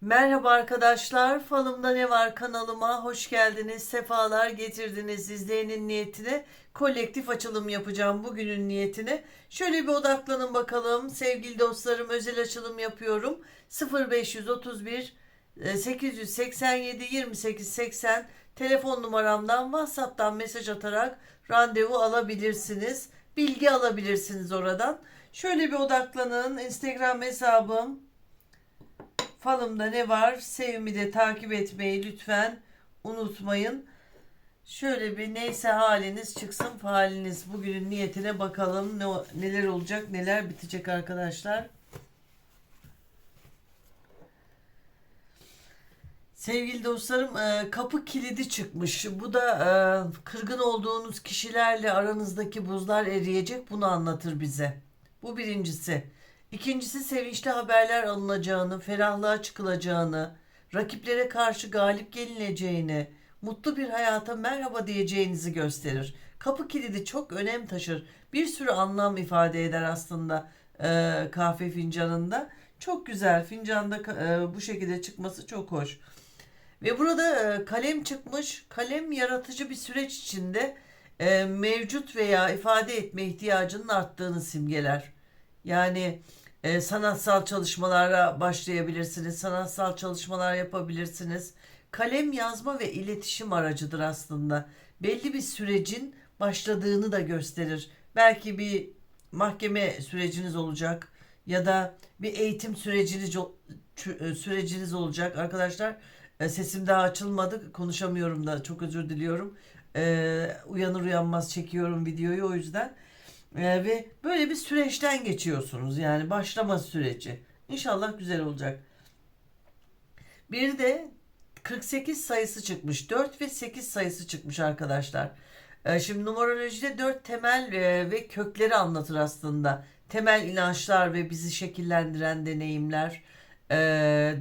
Merhaba arkadaşlar, Falımda Ne Var kanalıma hoş geldiniz, sefalar getirdiniz. İzleyenin niyetine kolektif açılım yapacağım bugünün niyetine. Şöyle bir odaklanın bakalım. Sevgili dostlarım özel açılım yapıyorum. 0531 e, 887 28 80 telefon numaramdan WhatsApp'tan mesaj atarak randevu alabilirsiniz. Bilgi alabilirsiniz oradan. Şöyle bir odaklanın. Instagram hesabım Falımda ne var? Sevimi de takip etmeyi lütfen unutmayın. Şöyle bir neyse haliniz çıksın faliniz. Bugünün niyetine bakalım ne, neler olacak neler bitecek arkadaşlar. Sevgili dostlarım e, kapı kilidi çıkmış. Bu da e, kırgın olduğunuz kişilerle aranızdaki buzlar eriyecek. Bunu anlatır bize. Bu birincisi. İkincisi sevinçli haberler alınacağını, ferahlığa çıkılacağını, rakiplere karşı galip gelineceğini, mutlu bir hayata merhaba diyeceğinizi gösterir. Kapı kilidi çok önem taşır. Bir sürü anlam ifade eder aslında e, kahve fincanında. Çok güzel. Fincanda e, bu şekilde çıkması çok hoş. Ve burada e, kalem çıkmış. Kalem yaratıcı bir süreç içinde e, mevcut veya ifade etme ihtiyacının arttığını simgeler. Yani e, sanatsal çalışmalara başlayabilirsiniz. Sanatsal çalışmalar yapabilirsiniz. Kalem yazma ve iletişim aracıdır aslında. Belli bir sürecin başladığını da gösterir. Belki bir mahkeme süreciniz olacak ya da bir eğitim süreciniz çü- süreciniz olacak arkadaşlar. e, Sesim daha açılmadı. Konuşamıyorum da çok özür diliyorum. E, uyanır uyanmaz çekiyorum videoyu o yüzden. Ee, ve böyle bir süreçten geçiyorsunuz yani başlama süreci. İnşallah güzel olacak. Bir de 48 sayısı çıkmış. 4 ve 8 sayısı çıkmış arkadaşlar. Ee, şimdi numerolojide 4 temel e, ve kökleri anlatır aslında. Temel inançlar ve bizi şekillendiren deneyimler e,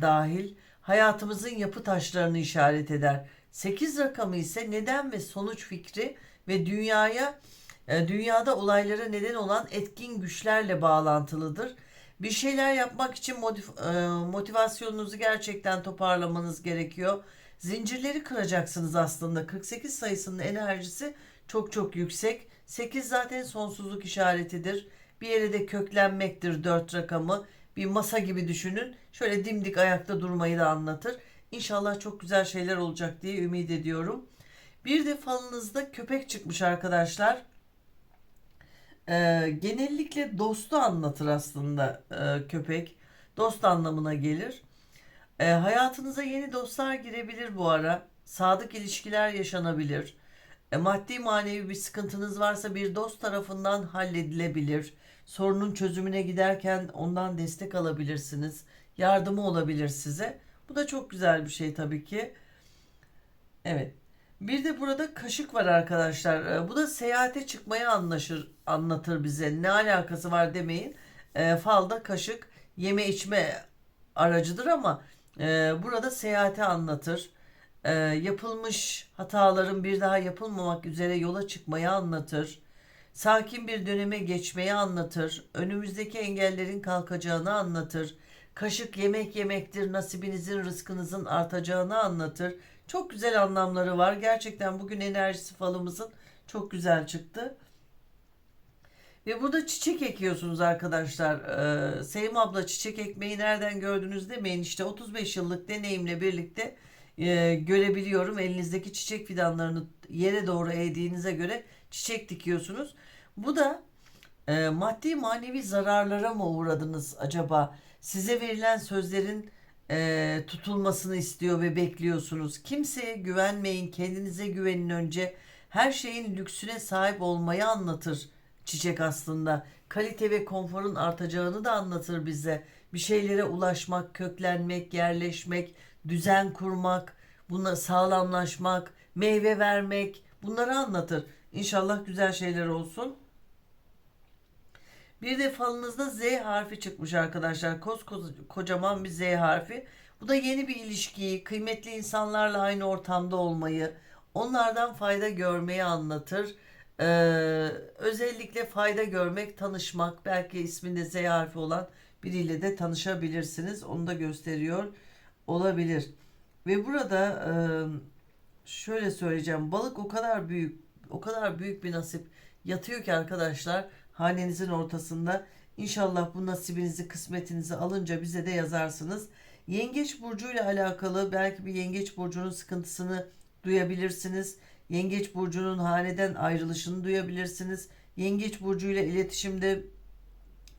dahil hayatımızın yapı taşlarını işaret eder. 8 rakamı ise neden ve sonuç fikri ve dünyaya dünyada olaylara neden olan etkin güçlerle bağlantılıdır. Bir şeyler yapmak için e, motivasyonunuzu gerçekten toparlamanız gerekiyor. Zincirleri kıracaksınız aslında. 48 sayısının enerjisi çok çok yüksek. 8 zaten sonsuzluk işaretidir. Bir yere de köklenmektir 4 rakamı. Bir masa gibi düşünün. Şöyle dimdik ayakta durmayı da anlatır. İnşallah çok güzel şeyler olacak diye ümit ediyorum. Bir de falınızda köpek çıkmış arkadaşlar. Ee, genellikle dostu anlatır aslında e, köpek. Dost anlamına gelir. Ee, hayatınıza yeni dostlar girebilir bu ara. Sadık ilişkiler yaşanabilir. E, maddi manevi bir sıkıntınız varsa bir dost tarafından halledilebilir. Sorunun çözümüne giderken ondan destek alabilirsiniz. Yardımı olabilir size. Bu da çok güzel bir şey tabii ki. Evet. Bir de burada kaşık var arkadaşlar. Ee, Bu da seyahate çıkmayı anlaşır, anlatır bize. Ne alakası var demeyin. E, falda kaşık yeme içme aracıdır ama e, burada seyahati anlatır. E, yapılmış hataların bir daha yapılmamak üzere yola çıkmayı anlatır. Sakin bir döneme geçmeyi anlatır. Önümüzdeki engellerin kalkacağını anlatır. Kaşık yemek yemektir, nasibinizin, rızkınızın artacağını anlatır. Çok güzel anlamları var. Gerçekten bugün enerjisi falımızın çok güzel çıktı. Ve burada çiçek ekiyorsunuz arkadaşlar. Ee, Sevim abla çiçek ekmeği nereden gördünüz demeyin. İşte 35 yıllık deneyimle birlikte e, görebiliyorum. Elinizdeki çiçek fidanlarını yere doğru eğdiğinize göre çiçek dikiyorsunuz. Bu da e, maddi manevi zararlara mı uğradınız acaba? Size verilen sözlerin e, tutulmasını istiyor ve bekliyorsunuz. Kimseye güvenmeyin, kendinize güvenin önce. Her şeyin lüksüne sahip olmayı anlatır çiçek aslında. Kalite ve konforun artacağını da anlatır bize. Bir şeylere ulaşmak, köklenmek, yerleşmek, düzen kurmak, buna sağlamlaşmak, meyve vermek bunları anlatır. İnşallah güzel şeyler olsun. Bir de falınızda Z harfi çıkmış arkadaşlar. Koskocaman bir Z harfi. Bu da yeni bir ilişkiyi, kıymetli insanlarla aynı ortamda olmayı, onlardan fayda görmeyi anlatır. Ee, özellikle fayda görmek, tanışmak, belki isminde Z harfi olan biriyle de tanışabilirsiniz. Onu da gösteriyor. olabilir. Ve burada e, şöyle söyleyeceğim. Balık o kadar büyük, o kadar büyük bir nasip yatıyor ki arkadaşlar hanenizin ortasında. İnşallah bu nasibinizi, kısmetinizi alınca bize de yazarsınız. Yengeç burcuyla alakalı belki bir yengeç burcunun sıkıntısını duyabilirsiniz. Yengeç burcunun haneden ayrılışını duyabilirsiniz. Yengeç burcuyla iletişimde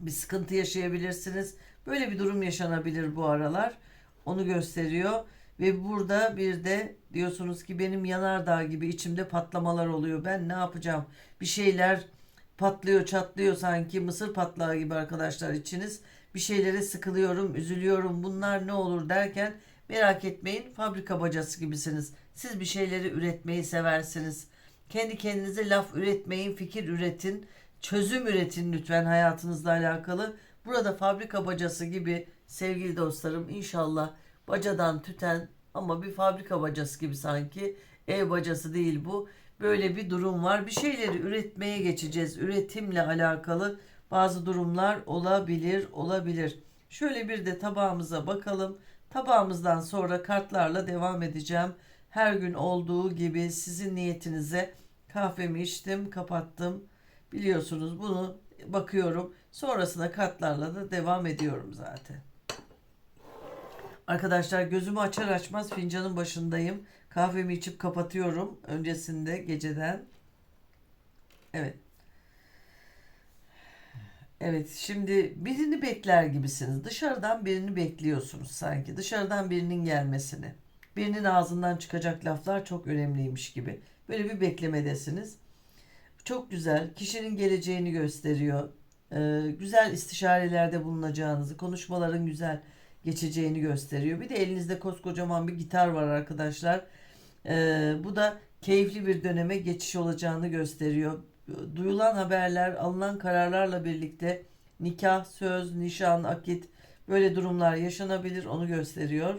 bir sıkıntı yaşayabilirsiniz. Böyle bir durum yaşanabilir bu aralar. Onu gösteriyor. Ve burada bir de diyorsunuz ki benim yanardağ gibi içimde patlamalar oluyor. Ben ne yapacağım? Bir şeyler patlıyor, çatlıyor sanki mısır patlağı gibi arkadaşlar içiniz. Bir şeylere sıkılıyorum, üzülüyorum. Bunlar ne olur derken merak etmeyin. Fabrika bacası gibisiniz. Siz bir şeyleri üretmeyi seversiniz. Kendi kendinize laf üretmeyin, fikir üretin, çözüm üretin lütfen hayatınızla alakalı. Burada fabrika bacası gibi sevgili dostlarım inşallah bacadan tüten ama bir fabrika bacası gibi sanki ev bacası değil bu. Böyle bir durum var. Bir şeyleri üretmeye geçeceğiz. Üretimle alakalı bazı durumlar olabilir, olabilir. Şöyle bir de tabağımıza bakalım. Tabağımızdan sonra kartlarla devam edeceğim. Her gün olduğu gibi sizin niyetinize kahvemi içtim, kapattım. Biliyorsunuz bunu bakıyorum. Sonrasında kartlarla da devam ediyorum zaten. Arkadaşlar gözümü açar açmaz fincanın başındayım. Kahvemi içip kapatıyorum öncesinde geceden. Evet. Evet şimdi birini bekler gibisiniz. Dışarıdan birini bekliyorsunuz sanki. Dışarıdan birinin gelmesini. Birinin ağzından çıkacak laflar çok önemliymiş gibi. Böyle bir beklemedesiniz. Çok güzel. Kişinin geleceğini gösteriyor. Ee, güzel istişarelerde bulunacağınızı, konuşmaların güzel geçeceğini gösteriyor. Bir de elinizde koskocaman bir gitar var arkadaşlar. Ee, bu da keyifli bir döneme geçiş olacağını gösteriyor. Duyulan haberler, alınan kararlarla birlikte nikah, söz, nişan, akit böyle durumlar yaşanabilir onu gösteriyor.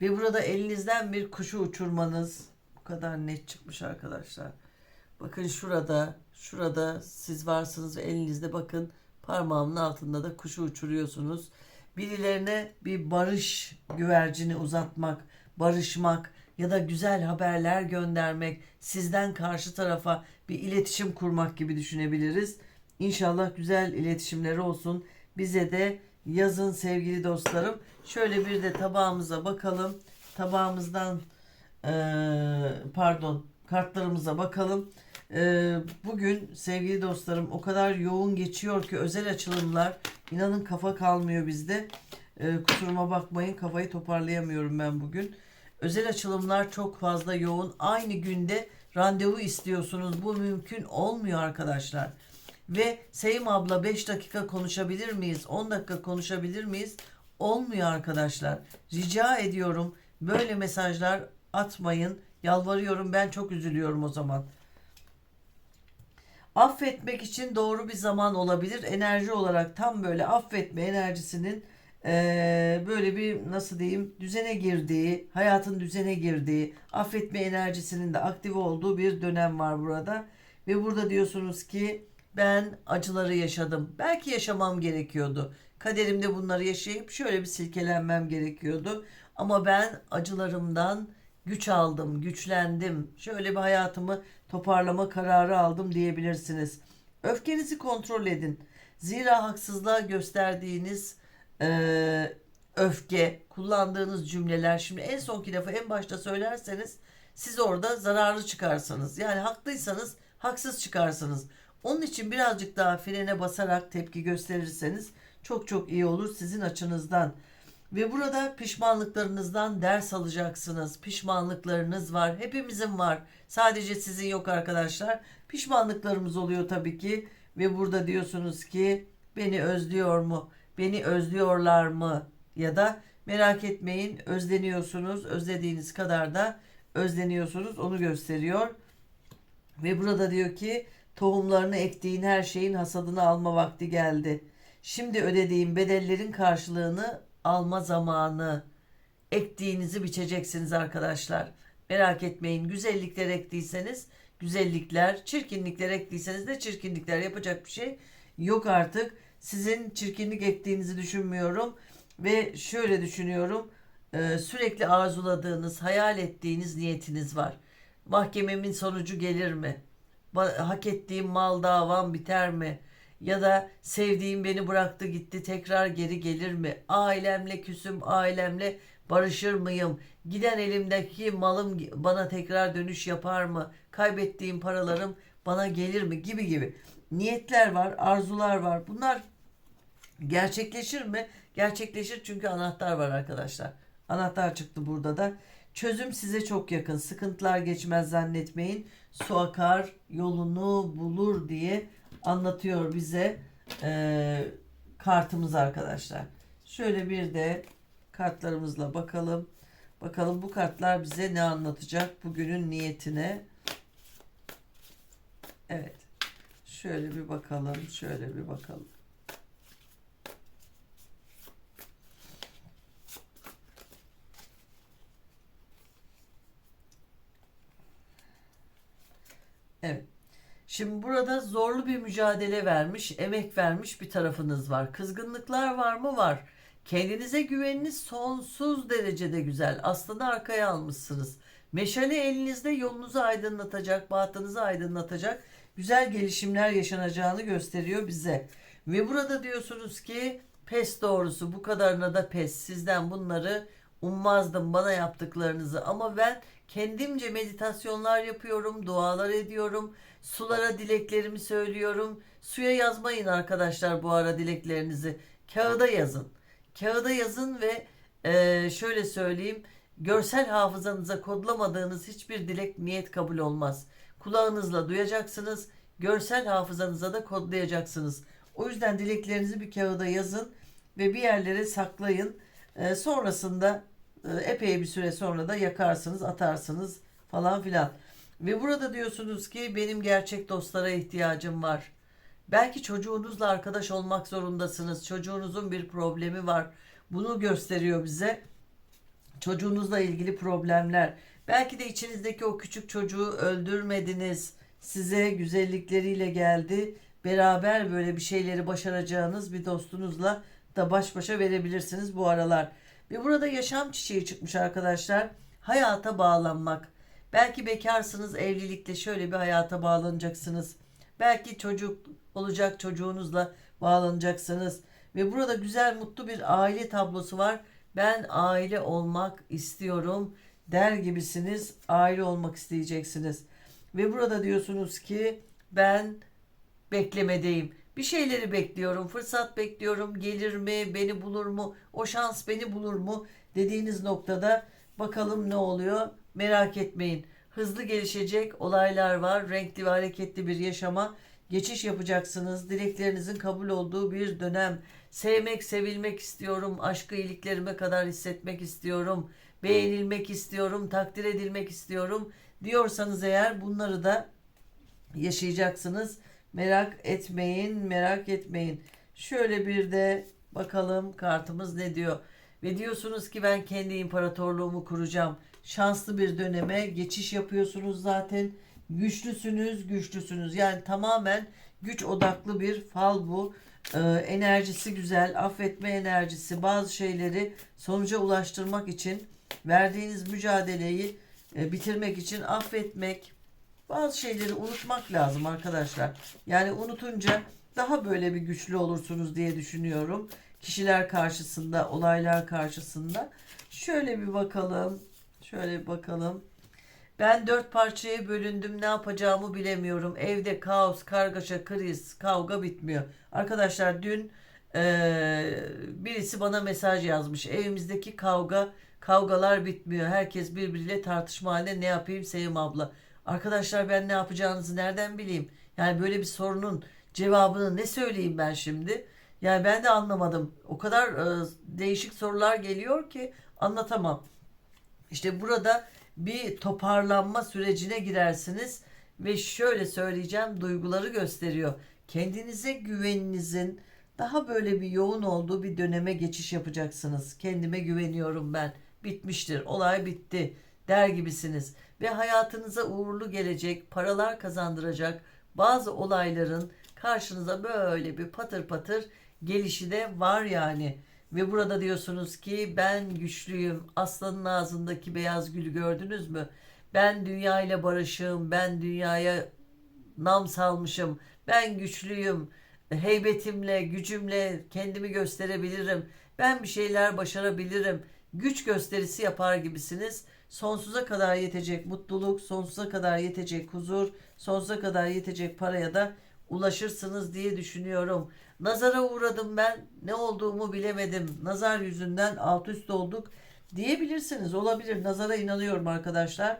Ve burada elinizden bir kuşu uçurmanız bu kadar net çıkmış arkadaşlar. Bakın şurada, şurada siz varsınız ve elinizde bakın parmağımın altında da kuşu uçuruyorsunuz. Birilerine bir barış güvercini uzatmak, barışmak ya da güzel haberler göndermek, sizden karşı tarafa bir iletişim kurmak gibi düşünebiliriz. İnşallah güzel iletişimleri olsun. Bize de yazın sevgili dostlarım. Şöyle bir de tabağımıza bakalım. Tabağımızdan eee, pardon kartlarımıza bakalım. Eee, bugün sevgili dostlarım o kadar yoğun geçiyor ki özel açılımlar inanın kafa kalmıyor bizde. Eee, kusuruma bakmayın kafayı toparlayamıyorum ben bugün. Özel açılımlar çok fazla yoğun. Aynı günde randevu istiyorsunuz. Bu mümkün olmuyor arkadaşlar. Ve Seyim abla 5 dakika konuşabilir miyiz? 10 dakika konuşabilir miyiz? Olmuyor arkadaşlar. Rica ediyorum böyle mesajlar atmayın. Yalvarıyorum ben çok üzülüyorum o zaman. Affetmek için doğru bir zaman olabilir. Enerji olarak tam böyle affetme enerjisinin eee, böyle bir nasıl diyeyim düzene girdiği, hayatın düzene girdiği, affetme enerjisinin de aktif olduğu bir dönem var burada. Ve burada diyorsunuz ki ben acıları yaşadım. Belki yaşamam gerekiyordu. Kaderimde bunları yaşayıp şöyle bir silkelenmem gerekiyordu. Ama ben acılarımdan güç aldım, güçlendim. Şöyle bir hayatımı toparlama kararı aldım diyebilirsiniz. Öfkenizi kontrol edin. Zira haksızlığa gösterdiğiniz eee, öfke, kullandığınız cümleler şimdi en sonki lafı en başta söylerseniz siz orada zararlı çıkarsınız. Yani haklıysanız haksız çıkarsınız. Onun için birazcık daha frene basarak tepki gösterirseniz çok çok iyi olur sizin açınızdan. Ve burada pişmanlıklarınızdan ders alacaksınız. Pişmanlıklarınız var. Hepimizin var. Sadece sizin yok arkadaşlar. Pişmanlıklarımız oluyor tabii ki. Ve burada diyorsunuz ki beni özlüyor mu? Beni özlüyorlar mı? Ya da merak etmeyin özleniyorsunuz. Özlediğiniz kadar da özleniyorsunuz. Onu gösteriyor. Ve burada diyor ki tohumlarını ektiğin her şeyin hasadını alma vakti geldi. Şimdi ödediğin bedellerin karşılığını alma zamanı. Ektiğinizi biçeceksiniz arkadaşlar. Merak etmeyin. Güzellikler ektiyseniz güzellikler, çirkinlikler ektiyseniz de çirkinlikler yapacak bir şey yok artık. Sizin çirkinlik ektiğinizi düşünmüyorum. Ve şöyle düşünüyorum. e, sürekli arzuladığınız, hayal ettiğiniz niyetiniz var. Mahkememin sonucu gelir mi? Hak ettiğim mal davam biter mi? Ya da sevdiğim beni bıraktı gitti tekrar geri gelir mi? Ailemle küsüm, ailemle barışır mıyım? Giden elimdeki malım bana tekrar dönüş yapar mı? Kaybettiğim paralarım bana gelir mi? Gibi gibi. Niyetler var, arzular var. Bunlar gerçekleşir mi? Gerçekleşir çünkü anahtar var arkadaşlar. Anahtar çıktı burada da. Çözüm size çok yakın. Sıkıntılar geçmez zannetmeyin. Su akar, yolunu bulur diye anlatıyor bize eee, kartımız arkadaşlar. Şöyle bir de kartlarımızla bakalım. Bakalım bu kartlar bize ne anlatacak bugünün niyetine. Evet. Şöyle bir bakalım. Şöyle bir bakalım. Evet. Şimdi burada zorlu bir mücadele vermiş, emek vermiş bir tarafınız var. Kızgınlıklar var mı? Var. Kendinize güveniniz sonsuz derecede güzel. Aslında arkaya almışsınız. Meşale elinizde yolunuzu aydınlatacak, bahtınızı aydınlatacak güzel gelişimler yaşanacağını gösteriyor bize. Ve burada diyorsunuz ki pes doğrusu bu kadarına da pes. Sizden bunları ummazdım bana yaptıklarınızı ama ben kendimce meditasyonlar yapıyorum, dualar ediyorum. Sulara dileklerimi söylüyorum. Suya yazmayın arkadaşlar bu ara dileklerinizi. Kağıda yazın. Kağıda yazın ve eee, şöyle söyleyeyim. Görsel hafızanıza kodlamadığınız hiçbir dilek niyet kabul olmaz. Kulağınızla duyacaksınız. Görsel hafızanıza da kodlayacaksınız. O yüzden dileklerinizi bir kağıda yazın ve bir yerlere saklayın. Eee, sonrasında e, epey bir süre sonra da yakarsınız, atarsınız falan filan. Ve burada diyorsunuz ki benim gerçek dostlara ihtiyacım var. Belki çocuğunuzla arkadaş olmak zorundasınız. Çocuğunuzun bir problemi var. Bunu gösteriyor bize. Çocuğunuzla ilgili problemler. Belki de içinizdeki o küçük çocuğu öldürmediniz. Size güzellikleriyle geldi. Beraber böyle bir şeyleri başaracağınız bir dostunuzla da baş başa verebilirsiniz bu aralar. Ve burada yaşam çiçeği çıkmış arkadaşlar. Hayata bağlanmak. Belki bekarsınız evlilikte şöyle bir hayata bağlanacaksınız. Belki çocuk olacak çocuğunuzla bağlanacaksınız. Ve burada güzel mutlu bir aile tablosu var. Ben aile olmak istiyorum der gibisiniz. Aile olmak isteyeceksiniz. Ve burada diyorsunuz ki ben beklemedeyim. Bir şeyleri bekliyorum, fırsat bekliyorum. Gelir mi, beni bulur mu, o şans beni bulur mu dediğiniz noktada bakalım ne oluyor. Merak etmeyin. Hızlı gelişecek olaylar var. Renkli ve hareketli bir yaşama geçiş yapacaksınız. Dileklerinizin kabul olduğu bir dönem. Sevmek, sevilmek istiyorum. Aşkı iliklerime kadar hissetmek istiyorum. Beğenilmek istiyorum, takdir edilmek istiyorum diyorsanız eğer bunları da yaşayacaksınız. Merak etmeyin, merak etmeyin. Şöyle bir de bakalım kartımız ne diyor. Ve diyorsunuz ki ben kendi imparatorluğumu kuracağım. Şanslı bir döneme geçiş yapıyorsunuz zaten. Güçlüsünüz, güçlüsünüz. Yani tamamen güç odaklı bir fal bu. Ee, enerjisi güzel, affetme enerjisi. Bazı şeyleri sonuca ulaştırmak için verdiğiniz mücadeleyi e, bitirmek için affetmek, bazı şeyleri unutmak lazım arkadaşlar. Yani unutunca daha böyle bir güçlü olursunuz diye düşünüyorum. Kişiler karşısında, olaylar karşısında. Şöyle bir bakalım. Şöyle bir bakalım. Ben dört parçaya bölündüm. Ne yapacağımı bilemiyorum. Evde kaos, kargaşa, kriz, kavga bitmiyor. Arkadaşlar dün eee, birisi bana mesaj yazmış. Evimizdeki kavga, kavgalar bitmiyor. Herkes birbiriyle tartışma halinde. Ne yapayım Sevim abla? Arkadaşlar ben ne yapacağınızı nereden bileyim? Yani böyle bir sorunun cevabını ne söyleyeyim ben şimdi? Yani ben de anlamadım. O kadar e, değişik sorular geliyor ki anlatamam. İşte burada bir toparlanma sürecine girersiniz ve şöyle söyleyeceğim duyguları gösteriyor. Kendinize güveninizin daha böyle bir yoğun olduğu bir döneme geçiş yapacaksınız. Kendime güveniyorum ben. Bitmiştir. Olay bitti der gibisiniz ve hayatınıza uğurlu gelecek, paralar kazandıracak bazı olayların karşınıza böyle bir patır patır gelişi de var yani. Ve burada diyorsunuz ki ben güçlüyüm. Aslanın ağzındaki beyaz gülü gördünüz mü? Ben dünya ile barışığım. Ben dünyaya nam salmışım. Ben güçlüyüm. Heybetimle, gücümle kendimi gösterebilirim. Ben bir şeyler başarabilirim. Güç gösterisi yapar gibisiniz. Sonsuza kadar yetecek mutluluk, sonsuza kadar yetecek huzur, sonsuza kadar yetecek paraya da ulaşırsınız diye düşünüyorum. Nazara uğradım ben. Ne olduğumu bilemedim. Nazar yüzünden alt üst olduk diyebilirsiniz. Olabilir. Nazara inanıyorum arkadaşlar.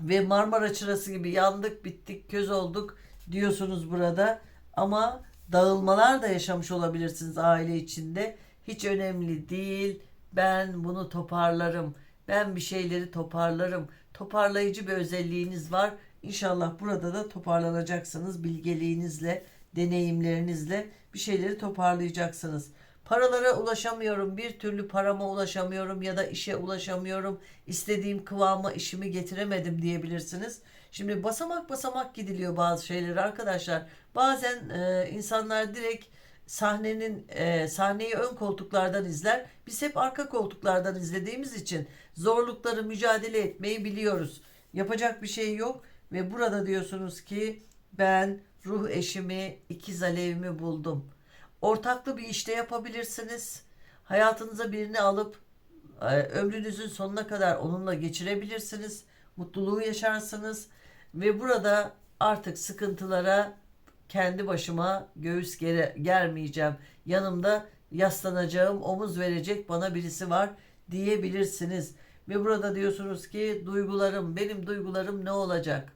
Ve Marmara çırası gibi yandık, bittik, köz olduk diyorsunuz burada. Ama dağılmalar da yaşamış olabilirsiniz aile içinde. Hiç önemli değil. Ben bunu toparlarım. Ben bir şeyleri toparlarım. Toparlayıcı bir özelliğiniz var. İnşallah burada da toparlanacaksınız bilgeliğinizle, deneyimlerinizle bir şeyleri toparlayacaksınız. Paralara ulaşamıyorum, bir türlü parama ulaşamıyorum ya da işe ulaşamıyorum. İstediğim kıvama işimi getiremedim diyebilirsiniz. Şimdi basamak basamak gidiliyor bazı şeyler arkadaşlar. Bazen e, insanlar direkt sahnenin e, sahneyi ön koltuklardan izler. Biz hep arka koltuklardan izlediğimiz için zorlukları mücadele etmeyi biliyoruz. Yapacak bir şey yok ve burada diyorsunuz ki ben ruh eşimi, ikiz alevimi buldum. Ortaklı bir işte yapabilirsiniz. Hayatınıza birini alıp e, ömrünüzün sonuna kadar onunla geçirebilirsiniz. Mutluluğu yaşarsınız ve burada artık sıkıntılara kendi başıma göğüs gere, germeyeceğim. Yanımda yaslanacağım, omuz verecek bana birisi var diyebilirsiniz. Ve burada diyorsunuz ki duygularım, benim duygularım ne olacak?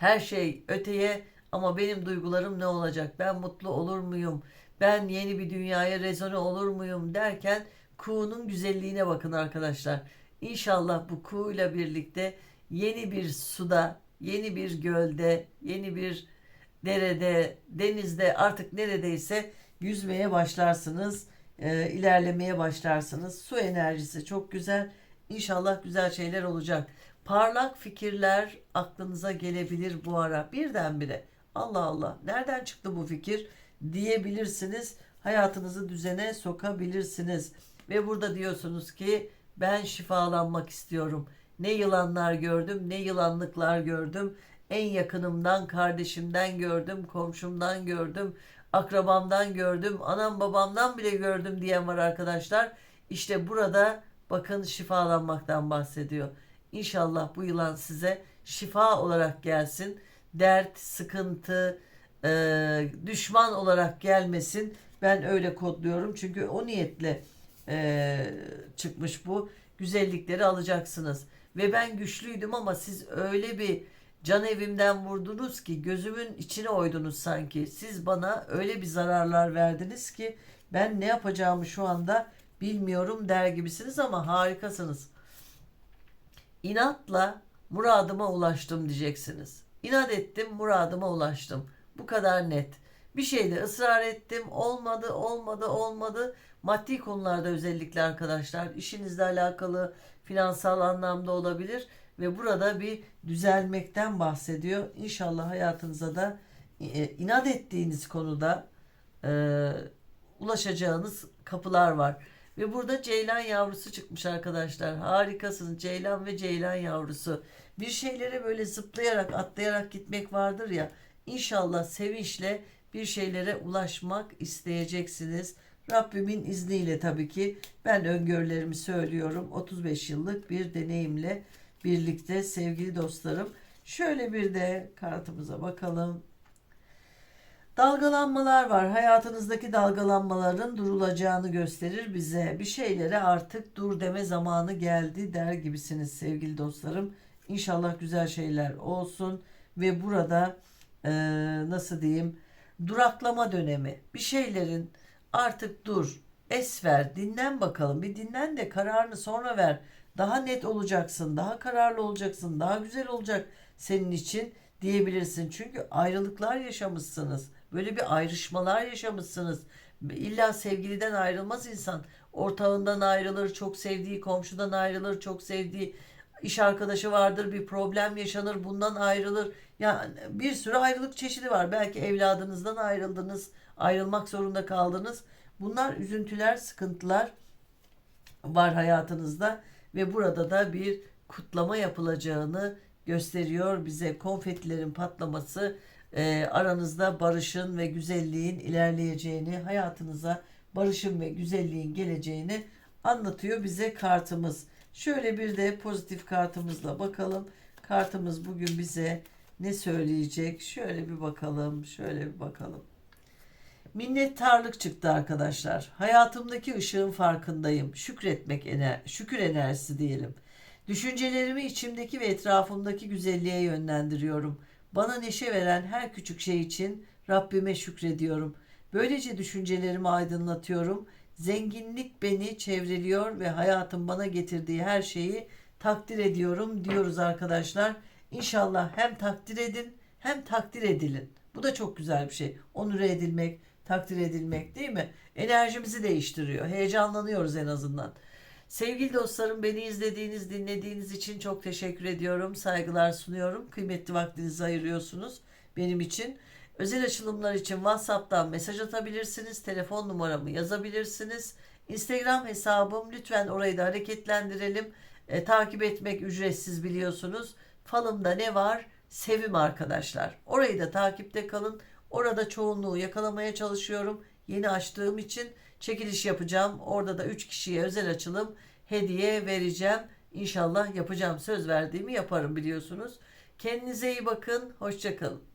Her şey öteye ama benim duygularım ne olacak? Ben mutlu olur muyum? Ben yeni bir dünyaya rezone olur muyum derken kuğunun güzelliğine bakın arkadaşlar. İnşallah bu kuğuyla birlikte yeni bir suda, yeni bir gölde, yeni bir derede, denizde artık neredeyse yüzmeye başlarsınız. e, ilerlemeye başlarsınız. Su enerjisi çok güzel. İnşallah güzel şeyler olacak. Parlak fikirler aklınıza gelebilir bu ara birdenbire. Allah Allah nereden çıktı bu fikir diyebilirsiniz. Hayatınızı düzene sokabilirsiniz. Ve burada diyorsunuz ki ben şifalanmak istiyorum. Ne yılanlar gördüm, ne yılanlıklar gördüm. En yakınımdan, kardeşimden gördüm, komşumdan gördüm, akrabamdan gördüm, anam babamdan bile gördüm diyen var arkadaşlar. İşte burada bakın şifalanmaktan bahsediyor. İnşallah bu yılan size şifa olarak gelsin. Dert, sıkıntı, e, düşman olarak gelmesin. Ben öyle kodluyorum. Çünkü o niyetle e, çıkmış bu. Güzellikleri alacaksınız. Ve ben güçlüydüm ama siz öyle bir can evimden vurdunuz ki gözümün içine oydunuz sanki. Siz bana öyle bir zararlar verdiniz ki ben ne yapacağımı şu anda bilmiyorum der gibisiniz ama harikasınız. İnatla muradıma ulaştım diyeceksiniz. İnat ettim, muradıma ulaştım. Bu kadar net. Bir şeyde ısrar ettim, olmadı, olmadı, olmadı. Maddi konularda özellikle arkadaşlar, işinizle alakalı, finansal anlamda olabilir ve burada bir düzelmekten bahsediyor. İnşallah hayatınıza da e, inat ettiğiniz konuda e, ulaşacağınız kapılar var. Ve burada ceylan yavrusu çıkmış arkadaşlar. Harikasınız. Ceylan ve ceylan yavrusu. Bir şeylere böyle zıplayarak, atlayarak gitmek vardır ya. İnşallah sevinçle bir şeylere ulaşmak isteyeceksiniz. Rabbimin izniyle tabii ki ben öngörülerimi söylüyorum. 35 yıllık bir deneyimle birlikte sevgili dostlarım. Şöyle bir de kartımıza bakalım. Dalgalanmalar var. Hayatınızdaki dalgalanmaların durulacağını gösterir bize. Bir şeylere artık dur deme zamanı geldi der gibisiniz sevgili dostlarım. İnşallah güzel şeyler olsun ve burada e, nasıl diyeyim duraklama dönemi. Bir şeylerin artık dur, es ver, dinlen bakalım. Bir dinlen de kararını sonra ver. Daha net olacaksın, daha kararlı olacaksın, daha güzel olacak senin için diyebilirsin. Çünkü ayrılıklar yaşamışsınız. Böyle bir ayrışmalar yaşamışsınız. İlla sevgiliden ayrılmaz insan. Ortağından ayrılır, çok sevdiği komşudan ayrılır, çok sevdiği iş arkadaşı vardır, bir problem yaşanır, bundan ayrılır. Yani bir sürü ayrılık çeşidi var. Belki evladınızdan ayrıldınız, ayrılmak zorunda kaldınız. Bunlar üzüntüler, sıkıntılar var hayatınızda ve burada da bir kutlama yapılacağını gösteriyor bize. Konfetilerin patlaması e, aranızda barışın ve güzelliğin ilerleyeceğini, hayatınıza barışın ve güzelliğin geleceğini anlatıyor bize kartımız. Şöyle bir de pozitif kartımızla bakalım. Kartımız bugün bize ne söyleyecek? Şöyle bir bakalım, şöyle bir bakalım. Minnettarlık çıktı arkadaşlar. Hayatımdaki ışığın farkındayım. Şükretmek ener şükür enerjisi diyelim. Düşüncelerimi içimdeki ve etrafımdaki güzelliğe yönlendiriyorum. Bana neşe veren her küçük şey için Rabbime şükrediyorum. Böylece düşüncelerimi aydınlatıyorum. Zenginlik beni çevreliyor ve hayatın bana getirdiği her şeyi takdir ediyorum diyoruz arkadaşlar. İnşallah hem takdir edin hem takdir edilin. Bu da çok güzel bir şey. Onur edilmek, takdir edilmek değil mi? Enerjimizi değiştiriyor. Heyecanlanıyoruz en azından. Sevgili dostlarım beni izlediğiniz, dinlediğiniz için çok teşekkür ediyorum. Saygılar sunuyorum. Kıymetli vaktinizi ayırıyorsunuz benim için. Özel açılımlar için WhatsApp'tan mesaj atabilirsiniz. Telefon numaramı yazabilirsiniz. Instagram hesabım lütfen orayı da hareketlendirelim. E, takip etmek ücretsiz biliyorsunuz. Falımda ne var? Sevim arkadaşlar. Orayı da takipte kalın. Orada çoğunluğu yakalamaya çalışıyorum. Yeni açtığım için çekiliş yapacağım. Orada da 3 kişiye özel açılım hediye vereceğim. İnşallah yapacağım. Söz verdiğimi yaparım biliyorsunuz. Kendinize iyi bakın. Hoşçakalın.